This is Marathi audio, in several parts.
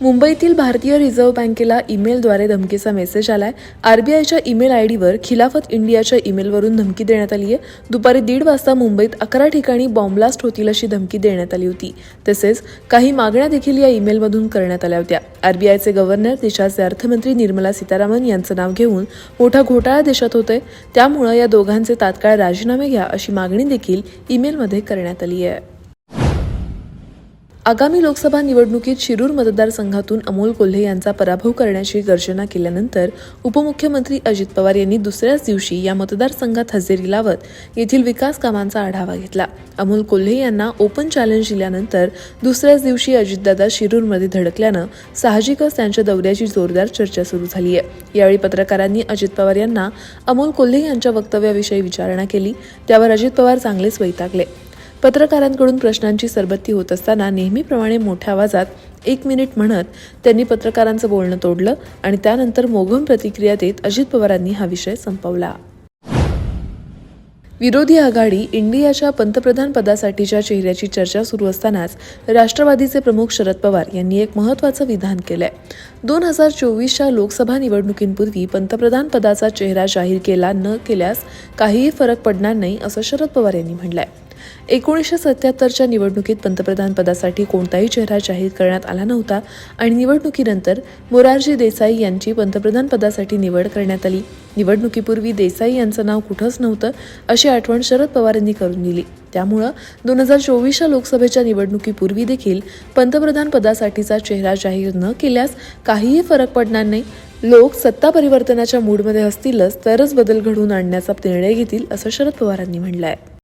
मुंबईतील भारतीय रिझर्व्ह बँकेला ईमेलद्वारे धमकीचा मेसेज आलाय. आरबीआयच्या ईमेल आय डीवर खिलाफत इंडियाच्या ईमेलवरून धमकी देण्यात आली आहे दुपारी दीड वाजता मुंबईत अकरा ठिकाणी बॉम्बलास्ट होतील अशी धमकी देण्यात आली होती. तसेच काही मागण्या देखील या ईमेलमधून करण्यात आल्या होत्या. आरबीआयचे गव्हर्नर देशाचे अर्थमंत्री निर्मला सीतारामन यांचं नाव घेऊन मोठा घोटाळा देशात होतोय. त्यामुळं या दोघांचे तात्काळ राजीनामे घ्या अशी मागणी देखील ईमेलमध्ये करण्यात आली आहे आगामी लोकसभा निवडणुकीत शिरूर मतदारसंघातून अमोल कोल्हे यांचा पराभव करण्याची गर्जना केल्यानंतर उपमुख्यमंत्री अजित पवार यांनी दुसऱ्याच दिवशी या मतदारसंघात हजेरी लावत येथील विकास कामांचा आढावा घेतला. अमोल कोल्हे यांना ओपन चॅलेंज दिल्यानंतर दुसऱ्याच दिवशी अजितदादा शिरूरमध्ये धडकल्यानं साहजिकच त्यांच्या दौऱ्याची जोरदार चर्चा सुरू झाली आहे यावेळी पत्रकारांनी अजित पवार यांना अमोल कोल्हे यांच्या वक्तव्याविषयी विचारणा केली. त्यावर अजित पवार चांगलेच वैतागले. पत्रकारांकडून प्रश्नांची सरबत्ती होत असताना नेहमीप्रमाणे मोठ्या आवाजात एक मिनिट म्हणत त्यांनी पत्रकारांचं बोलणं तोडलं आणि त्यानंतर मोघम प्रतिक्रिया देत अजित पवारांनी हा विषय संपवला. विरोधी आघाडी इंडियाच्या पंतप्रधान पदासाठीच्या चेहऱ्याची चर्चा सुरू असतानाच राष्ट्रवादीचे प्रमुख शरद पवार यांनी एक महत्त्वाचं विधान केलंय. दोन हजार चोवीसच्या लोकसभा निवडणुकींपूर्वी पंतप्रधान पदाचा चेहरा जाहीर केला न केल्यास काहीही फरक पडणार नाही असं शरद पवार यांनी म्हटलंय. एकोणीसशे सत्याहत्तरच्या निवडणुकीत पंतप्रधान पदासाठी कोणताही चेहरा जाहीर करण्यात आला नव्हता आणि निवडणुकीनंतर मोरारजी देसाई यांची पंतप्रधान पदासाठी निवड करण्यात आली. निवडणुकीपूर्वी देसाई यांचं नाव कुठंच नव्हतं अशी आठवण शरद पवार यांनी करून दिली. त्यामुळं दोन हजार चोवीसच्या लोकसभेच्या निवडणुकीपूर्वी देखील पंतप्रधान पदासाठीचा चेहरा जाहीर न केल्यास काहीही फरक पडणार नाही. लोक सत्ता परिवर्तनाच्या मूडमध्ये असतीलच तरच बदल घडवून आणण्याचा निर्णय घेतील असं शरद पवारांनी म्हटलं आहे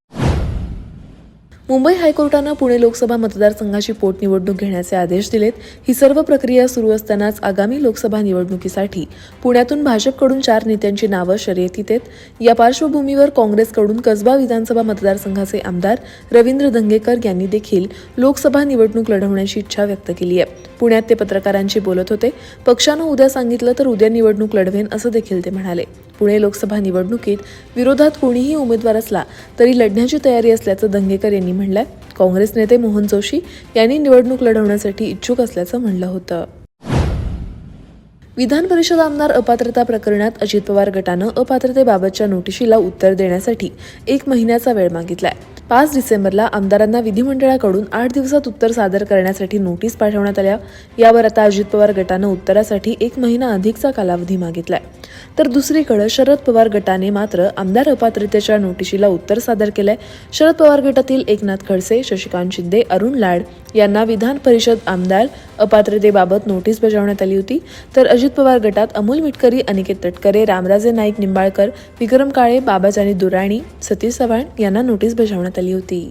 मुंबई हायकोर्टानं पुणे लोकसभा मतदारसंघाची पोटनिवडणूक घेण्याचे आदेश दिलेत. ही सर्व प्रक्रिया सुरू असतानाच आगामी लोकसभा निवडणुकीसाठी पुण्यातून भाजपकडून चार नेत्यांची नावं शर्यतीत आहेत. या पार्श्वभूमीवर काँग्रेसकडून कसबा विधानसभा मतदारसंघाचे आमदार रवींद्र दंगेकर यांनी देखील लोकसभा निवडणूक लढवण्याची इच्छा व्यक्त केली आहे. पुण्यात ते पत्रकारांशी बोलत होते. पक्षानं उद्या सांगितलं तर उद्या निवडणूक लढवेन असं देखील ते म्हणाले. पुणे लोकसभा निवडणुकीत विरोधात कोणीही उमेदवार असला तरी लढण्याची तयारी असल्याचं दंगेकर यांनी म्हटलंय काँग्रेस नेते मोहन जोशी यांनी निवडणूक लढवण्यासाठी इच्छुक असल्याचं म्हणलं होतं. विधान परिषद आमदार अपात्रता प्रकरणात अजित पवार गटानं अपात्रतेबाबतच्या नोटिशीला उत्तर देण्यासाठी एक महिन्याचा वेळ मागितलाय. पाच डिसेंबरला आमदारांना विधिमंडळाकडून आठ दिवसात उत्तर सादर करण्यासाठी नोटीस पाठवण्यात आल्या. यावर आता अजित पवार गटानं उत्तरासाठी एक महिना अधिकचा कालावधी मागितलाय. तर दुसरीकडे शरद पवार गटाने मात्र आमदार अपात्रतेच्या नोटिशीला उत्तर सादर केलंय. शरद पवार गटातील एकनाथ खडसे शशिकांत शिंदे अरुण लाड यांना विधान परिषद आमदार अपात्रतेबाबत नोटीस बजावण्यात आली होती. तर अजित पवार गटात अमोल मिटकरी अनिकेत तटकरे रामराजे नाईक निंबाळकर विक्रम काळे बाबाजानी दुराणी सतीश चव्हाण यांना नोटीस बजावण्यात आली होती.